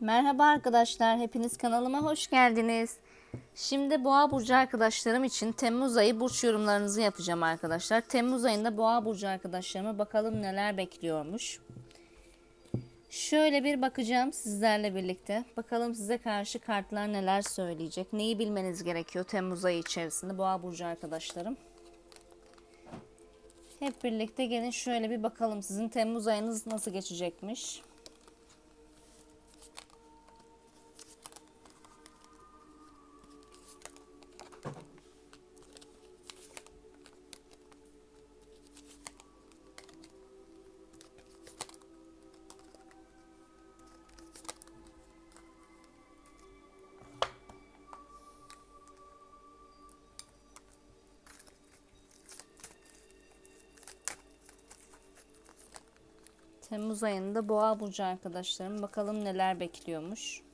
Merhaba arkadaşlar, hepiniz kanalıma hoş geldiniz. Şimdi Boğa burcu arkadaşlarım için Temmuz ayı burç yorumlarınızı yapacağım arkadaşlar. Temmuz ayında Boğa burcu arkadaşlarıma bakalım neler bekliyormuş. Şöyle bir bakacağım sizlerle birlikte. Bakalım size karşı kartlar neler söyleyecek. Neyi bilmeniz gerekiyor Temmuz ayı içerisinde Boğa burcu arkadaşlarım. Hep birlikte gelin şöyle bir bakalım sizin Temmuz ayınız nasıl geçecekmiş. Temmuz ayında Boğa burcu arkadaşlarım bakalım neler bekliyormuş.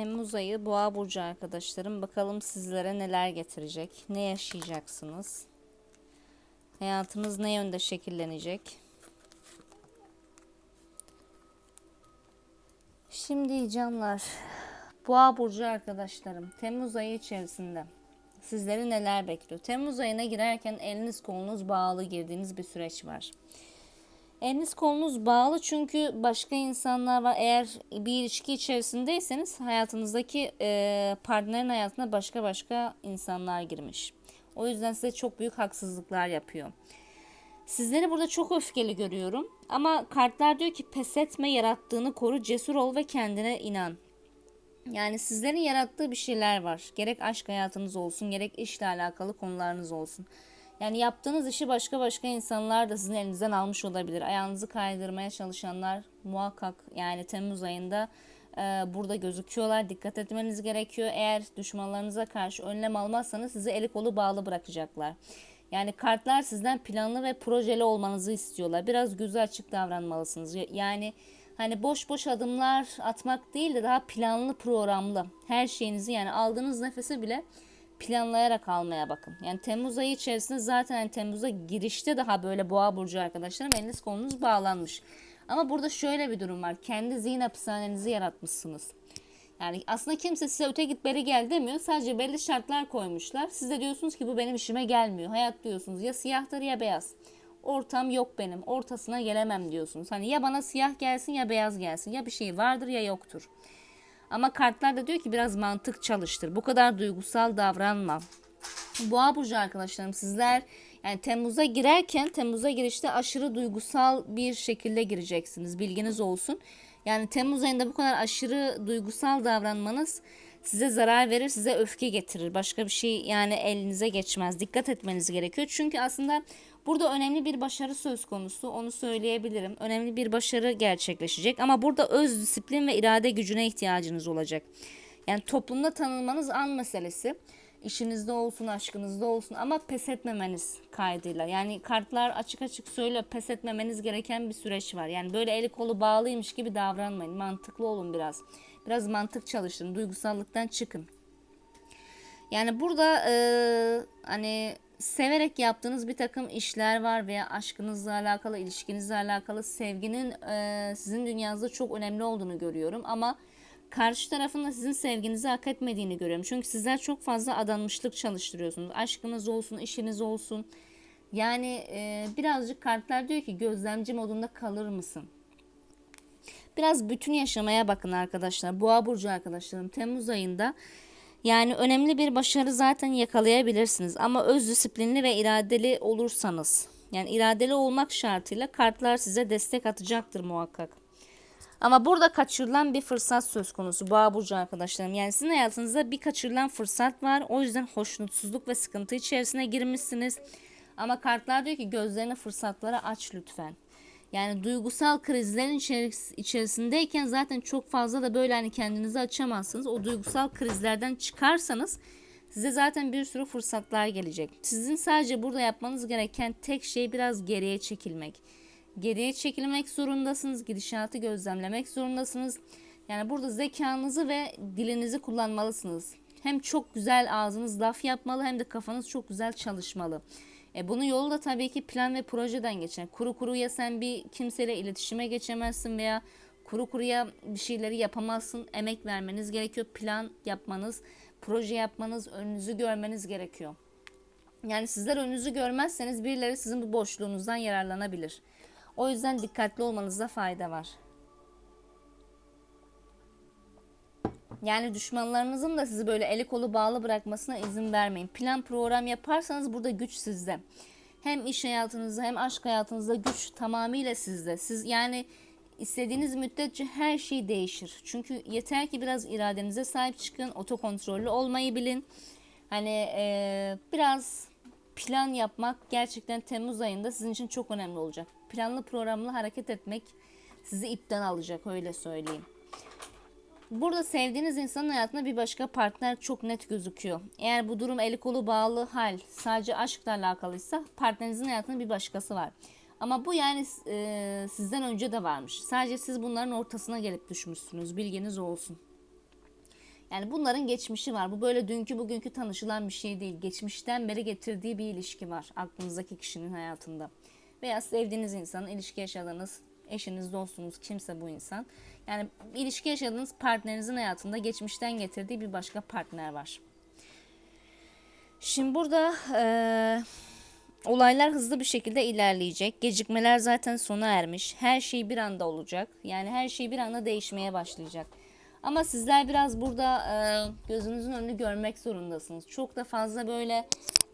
Temmuz ayı Boğa burcu arkadaşlarım bakalım sizlere neler getirecek, ne yaşayacaksınız, hayatınız ne yönde şekillenecek. Şimdi canlar, Boğa burcu arkadaşlarım Temmuz ayı içerisinde sizleri neler bekliyor? Temmuz ayına girerken eliniz kolunuz bağlı girdiğiniz bir süreç var. Eliniz kolunuz bağlı çünkü başka insanlar var. Eğer bir ilişki içerisindeyseniz hayatınızdaki e, partnerin hayatına başka başka insanlar girmiş. O yüzden size çok büyük haksızlıklar yapıyor. Sizleri burada çok öfkeli görüyorum. Ama kartlar diyor ki pes etme, yarattığını koru, cesur ol ve kendine inan. Yani sizlerin yarattığı bir şeyler var. Gerek aşk hayatınız olsun, gerek işle alakalı konularınız olsun. Yani yaptığınız işi başka başka insanlar da sizin elinizden almış olabilir. Ayağınızı kaydırmaya çalışanlar muhakkak yani Temmuz ayında e, burada gözüküyorlar. Dikkat etmeniz gerekiyor. Eğer düşmanlarınıza karşı önlem almazsanız sizi eli kolu bağlı bırakacaklar. Yani kartlar sizden planlı ve projeli olmanızı istiyorlar. Biraz gözü açık davranmalısınız. Yani hani boş boş adımlar atmak değil de daha planlı programlı. Her şeyinizi yani aldığınız nefesi bile planlayarak almaya bakın. Yani Temmuz ayı içerisinde zaten yani Temmuz'a girişte daha böyle boğa burcu arkadaşlarım eliniz kolunuz bağlanmış. Ama burada şöyle bir durum var. Kendi zihin hapishanenizi yaratmışsınız. Yani aslında kimse size öte git beri gel demiyor. Sadece belli şartlar koymuşlar. Siz de diyorsunuz ki bu benim işime gelmiyor. Hayat diyorsunuz ya siyahtır ya beyaz. Ortam yok benim. Ortasına gelemem diyorsunuz. Hani ya bana siyah gelsin ya beyaz gelsin. Ya bir şey vardır ya yoktur. Ama kartlar da diyor ki biraz mantık çalıştır. Bu kadar duygusal davranma. Boğa burcu arkadaşlarım sizler yani Temmuz'a girerken Temmuz'a girişte aşırı duygusal bir şekilde gireceksiniz. Bilginiz olsun. Yani Temmuz ayında bu kadar aşırı duygusal davranmanız size zarar verir, size öfke getirir. Başka bir şey yani elinize geçmez. Dikkat etmeniz gerekiyor. Çünkü aslında burada önemli bir başarı söz konusu. Onu söyleyebilirim. Önemli bir başarı gerçekleşecek ama burada öz disiplin ve irade gücüne ihtiyacınız olacak. Yani toplumda tanınmanız an meselesi. İşinizde olsun, aşkınızda olsun ama pes etmemeniz kaydıyla. Yani kartlar açık açık söylüyor pes etmemeniz gereken bir süreç var. Yani böyle eli kolu bağlıymış gibi davranmayın. Mantıklı olun biraz. Biraz mantık çalışın. Duygusallıktan çıkın. Yani burada e, hani severek yaptığınız bir takım işler var veya aşkınızla alakalı, ilişkinizle alakalı sevginin e, sizin dünyanızda çok önemli olduğunu görüyorum. Ama karşı tarafın da sizin sevginizi hak etmediğini görüyorum. Çünkü sizler çok fazla adanmışlık çalıştırıyorsunuz. Aşkınız olsun, işiniz olsun. Yani e, birazcık kartlar diyor ki gözlemci modunda kalır mısın? Biraz bütün yaşamaya bakın arkadaşlar. Boğa burcu arkadaşlarım Temmuz ayında yani önemli bir başarı zaten yakalayabilirsiniz ama öz disiplinli ve iradeli olursanız yani iradeli olmak şartıyla kartlar size destek atacaktır muhakkak. Ama burada kaçırılan bir fırsat söz konusu Boğa burcu arkadaşlarım. Yani sizin hayatınızda bir kaçırılan fırsat var. O yüzden hoşnutsuzluk ve sıkıntı içerisine girmişsiniz. Ama kartlar diyor ki gözlerini fırsatlara aç lütfen. Yani duygusal krizlerin içeris- içerisindeyken zaten çok fazla da böyle hani kendinizi açamazsınız. O duygusal krizlerden çıkarsanız size zaten bir sürü fırsatlar gelecek. Sizin sadece burada yapmanız gereken tek şey biraz geriye çekilmek. Geriye çekilmek zorundasınız. Gidişatı gözlemlemek zorundasınız. Yani burada zekanızı ve dilinizi kullanmalısınız. Hem çok güzel ağzınız laf yapmalı hem de kafanız çok güzel çalışmalı. E bunun yolu da tabii ki plan ve projeden geçer. Kuru kuruya sen bir kimseyle iletişime geçemezsin veya kuru kuruya bir şeyleri yapamazsın. Emek vermeniz gerekiyor. Plan yapmanız, proje yapmanız, önünüzü görmeniz gerekiyor. Yani sizler önünüzü görmezseniz birileri sizin bu boşluğunuzdan yararlanabilir. O yüzden dikkatli olmanızda fayda var. Yani düşmanlarınızın da sizi böyle eli kolu bağlı bırakmasına izin vermeyin. Plan program yaparsanız burada güç sizde. Hem iş hayatınızda hem aşk hayatınızda güç tamamıyla sizde. Siz yani istediğiniz müddetçe her şey değişir. Çünkü yeter ki biraz iradenize sahip çıkın, otokontrollü olmayı bilin. Hani e, biraz plan yapmak gerçekten Temmuz ayında sizin için çok önemli olacak. Planlı programlı hareket etmek sizi ipten alacak öyle söyleyeyim. Burada sevdiğiniz insanın hayatında bir başka partner çok net gözüküyor. Eğer bu durum eli kolu bağlı hal sadece aşkla alakalıysa partnerinizin hayatında bir başkası var. Ama bu yani e, sizden önce de varmış. Sadece siz bunların ortasına gelip düşmüşsünüz. Bilginiz olsun. Yani bunların geçmişi var. Bu böyle dünkü bugünkü tanışılan bir şey değil. Geçmişten beri getirdiği bir ilişki var aklınızdaki kişinin hayatında. Veya sevdiğiniz insanın ilişki yaşadığınız eşiniz, dostunuz, kimse bu insan. Yani ilişki yaşadığınız partnerinizin hayatında geçmişten getirdiği bir başka partner var. Şimdi burada e, olaylar hızlı bir şekilde ilerleyecek. Gecikmeler zaten sona ermiş. Her şey bir anda olacak. Yani her şey bir anda değişmeye başlayacak. Ama sizler biraz burada e, gözünüzün önünü görmek zorundasınız. Çok da fazla böyle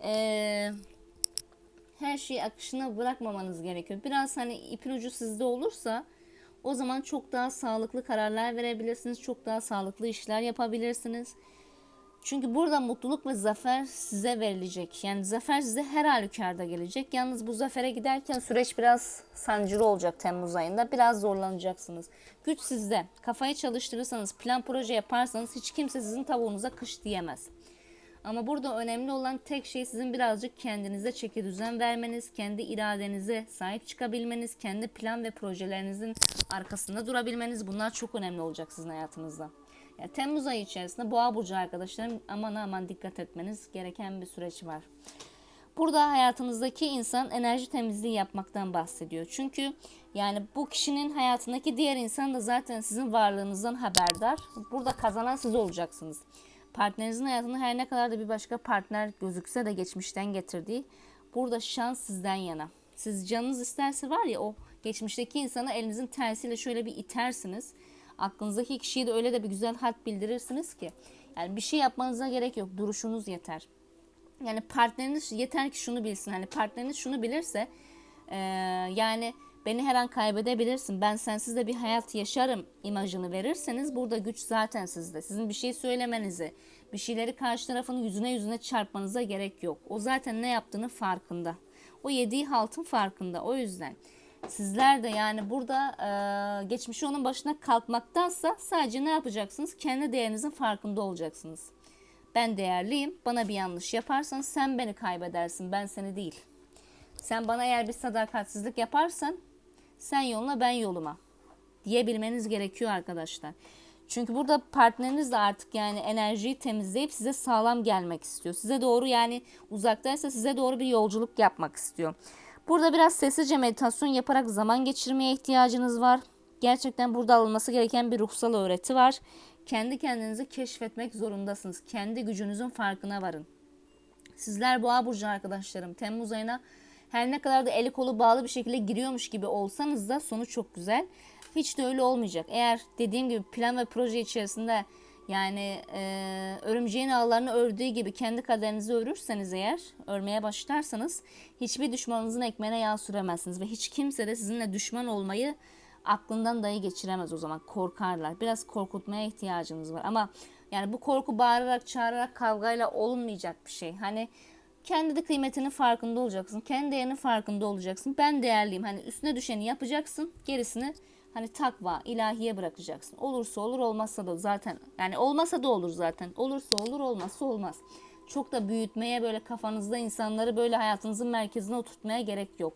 e, her şeyi akışına bırakmamanız gerekiyor. Biraz hani ipin ucu sizde olursa o zaman çok daha sağlıklı kararlar verebilirsiniz. Çok daha sağlıklı işler yapabilirsiniz. Çünkü burada mutluluk ve zafer size verilecek. Yani zafer size her halükarda gelecek. Yalnız bu zafere giderken süreç biraz sancılı olacak Temmuz ayında. Biraz zorlanacaksınız. Güç sizde. Kafayı çalıştırırsanız, plan proje yaparsanız hiç kimse sizin tavuğunuza kış diyemez. Ama burada önemli olan tek şey sizin birazcık kendinize çeki düzen vermeniz, kendi iradenize sahip çıkabilmeniz, kendi plan ve projelerinizin arkasında durabilmeniz. Bunlar çok önemli olacak sizin hayatınızda. Yani Temmuz ayı içerisinde Boğa burcu arkadaşlarım aman aman dikkat etmeniz gereken bir süreç var. Burada hayatınızdaki insan enerji temizliği yapmaktan bahsediyor. Çünkü yani bu kişinin hayatındaki diğer insan da zaten sizin varlığınızdan haberdar. Burada kazanan siz olacaksınız. Partnerinizin hayatında her ne kadar da bir başka partner gözükse de geçmişten getirdiği burada şans sizden yana. Siz canınız isterse var ya o geçmişteki insanı elinizin tersiyle şöyle bir itersiniz. Aklınızdaki kişiyi de öyle de bir güzel hat bildirirsiniz ki. Yani bir şey yapmanıza gerek yok. Duruşunuz yeter. Yani partneriniz yeter ki şunu bilsin. Hani partneriniz şunu bilirse e, yani beni her an kaybedebilirsin. Ben sensiz de bir hayat yaşarım imajını verirseniz burada güç zaten sizde. Sizin bir şey söylemenizi, bir şeyleri karşı tarafın yüzüne yüzüne çarpmanıza gerek yok. O zaten ne yaptığını farkında. O yediği haltın farkında. O yüzden sizler de yani burada e, geçmişi onun başına kalkmaktansa sadece ne yapacaksınız? Kendi değerinizin farkında olacaksınız. Ben değerliyim. Bana bir yanlış yaparsan sen beni kaybedersin. Ben seni değil. Sen bana eğer bir sadakatsizlik yaparsan sen yoluna ben yoluma diyebilmeniz gerekiyor arkadaşlar. Çünkü burada partneriniz de artık yani enerjiyi temizleyip size sağlam gelmek istiyor. Size doğru yani uzaktaysa size doğru bir yolculuk yapmak istiyor. Burada biraz sessizce meditasyon yaparak zaman geçirmeye ihtiyacınız var. Gerçekten burada alınması gereken bir ruhsal öğreti var. Kendi kendinizi keşfetmek zorundasınız. Kendi gücünüzün farkına varın. Sizler boğa burcu arkadaşlarım Temmuz ayına her ne kadar da eli kolu bağlı bir şekilde giriyormuş gibi olsanız da sonu çok güzel. Hiç de öyle olmayacak. Eğer dediğim gibi plan ve proje içerisinde yani e, örümceğin ağlarını ördüğü gibi kendi kaderinizi örürseniz eğer, örmeye başlarsanız hiçbir düşmanınızın ekmeğine yağ süremezsiniz. Ve hiç kimse de sizinle düşman olmayı aklından dahi geçiremez o zaman. Korkarlar. Biraz korkutmaya ihtiyacınız var. Ama yani bu korku bağırarak, çağırarak, kavgayla olmayacak bir şey. Hani Kendi de kıymetinin farkında olacaksın. Kendi değerinin farkında olacaksın. Ben değerliyim. Hani üstüne düşeni yapacaksın. Gerisini hani takva, ilahiye bırakacaksın. Olursa olur, olmazsa da zaten. Yani olmasa da olur zaten. Olursa olur, olmazsa olmaz. Çok da büyütmeye böyle kafanızda insanları böyle hayatınızın merkezine oturtmaya gerek yok.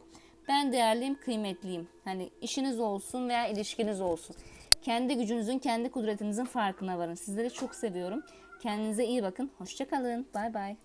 Ben değerliyim, kıymetliyim. Hani işiniz olsun veya ilişkiniz olsun. Kendi gücünüzün, kendi kudretinizin farkına varın. Sizleri çok seviyorum. Kendinize iyi bakın. Hoşçakalın. Bay bay.